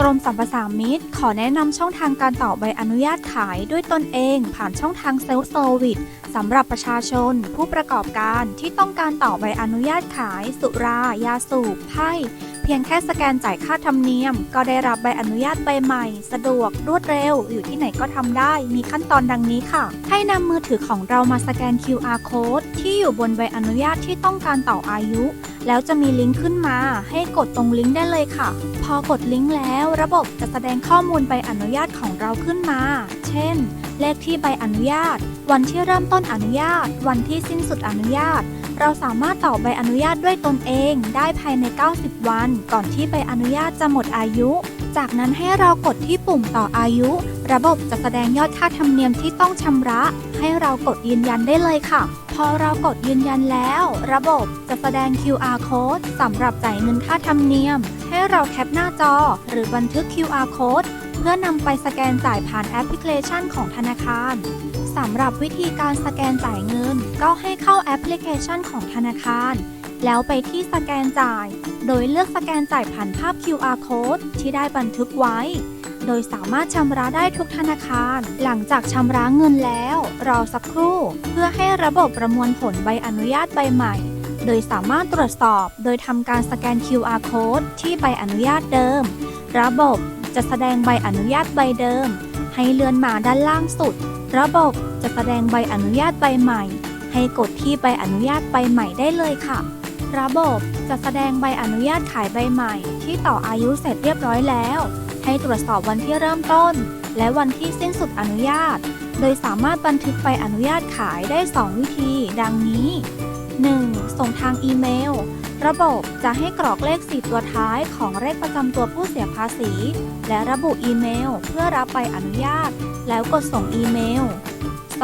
กรมสรรพสามิตขอแนะนำช่องทางการต่อใบอนุญาตขายด้วยตนเองผ่านช่องทางเซลฟ์เซอร์วิสสำหรับประชาชน ผู้ประกอบการที่ต้องการต่อใบอนุญาตขาย สุรา ยาสูบไพ่เพียงแค่สแกนจ่ายค่าธรรมเนียม ก็ได้รับใบอนุญาตใบใหม่ สะดวกรวดเร็ว อยู่ที่ไหนก็ทำได้ มีขั้นตอนดังนี้ค่ะ ให้นำมือถือของเรามาสแกน QR code ที่อยู่บนใบอนุญาตที่ต้องการต่ออายุ แล้วจะมีลิงก์ขึ้นมาให้กดตรงลิงก์ได้เลยค่ะ พอกดลิงก์แล้วระบบจะแสดงข้อมูลใบอนุญาตของเราขึ้นมา เช่น เลขที่ใบอนุญาต วันที่เริ่มต้นอนุญาต วันที่สิ้นสุดอนุญาต เราสามารถต่อใบอนุญาตด้วยตนเองได้ภายใน 90 วัน ก่อนที่ใบอนุญาตจะหมดอายุ จากนั้นให้เรากดที่ปุ่มต่ออายุ ระบบจะแสดงยอดค่าธรรมเนียมที่ต้องชำระ ให้เรากดยืนยันได้เลยค่ะ อเรากดยืนยันแล้ว ระบบจะแสดง QR code สำหรับจ่ายเงินค่าธรรมเนียม ให้เราแคปหน้าจอ หรือบันทึก QR code เพื่อนำไปสแกนจ่ายผ่านแอปพลิเคชันของธนาคารสำหรับวิธีการสแกนจ่ายเงิน ก็ให้เข้าแอปพลิเคชันของธนาคาร แล้วไปที่สแกนจ่าย โดยเลือกสแกนจ่ายผ่านภาพ QR code ที่ได้บันทึกไว้ โดยสามารถชำระได้ทุกธนาคาร หลังจากชำระเงินแล้ว รอสักครู่ เพื่อให้ระบบประมวลผลใบอนุญาตใบใหม่ โดยสามารถตรวจสอบ โดยทำการสแกน QR code ที่ใบอนุญาตเดิม ระบบจะแสดงใบอนุญาตใบเดิม ให้เลื่อนมาด้านล่างสุด ระบบจะแสดงใบอนุญาตใบใหม่ ให้กดที่ใบอนุญาตใบใหม่ได้เลยค่ะ ระบบจะแสดงใบอนุญาตขายใบใหม่ ที่ต่ออายุเสร็จเรียบร้อยแล้ว ให้ตรวจสอบวันที่เริ่มต้น และวันที่สิ้นสุดอนุญาต โดยสามารถบันทึกใบอนุญาตขายได้ 2 วิธี ดังนี้ 1. ส่งทางอีเมล ระบบจะให้กรอกเลข4ตัวท้ายของเลขประจำตัวผู้เสียภาษี และระบุอีเมล เพื่อรับใบอนุญาต แล้วกดส่งอีเมล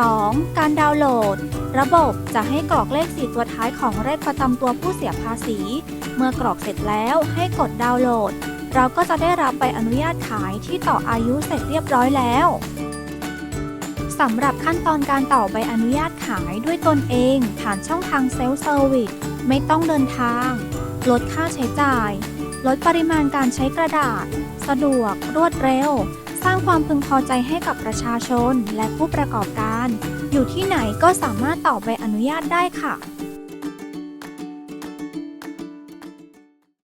2. การดาวน์โหลด ระบบจะให้กรอกเลข4ตัวท้ายของเลขประจำตัวผู้เสียภาษี เมื่อกรอกเสร็จแล้วให้กดดาวน์โหลด เราก็จะได้รับใบอนุญาตขายที่ต่ออายุเสร็จเรียบร้อยแล้วสำหรับขั้นตอนการต่อใบอนุญาตขายด้วยตนเองผ่านช่องทางเซลฟ์เซอร์วิสไม่ต้องเดินทาง ลดค่าใช้จ่าย ลดปริมาณการใช้กระดาษ สะดวก รวดเร็ว ร้างความพึงพอใจให้กับประชาชนและผู้ประกอบการ อยู่ที่ไหนก็สามารถต่อใบอนุญาตได้ค่ะ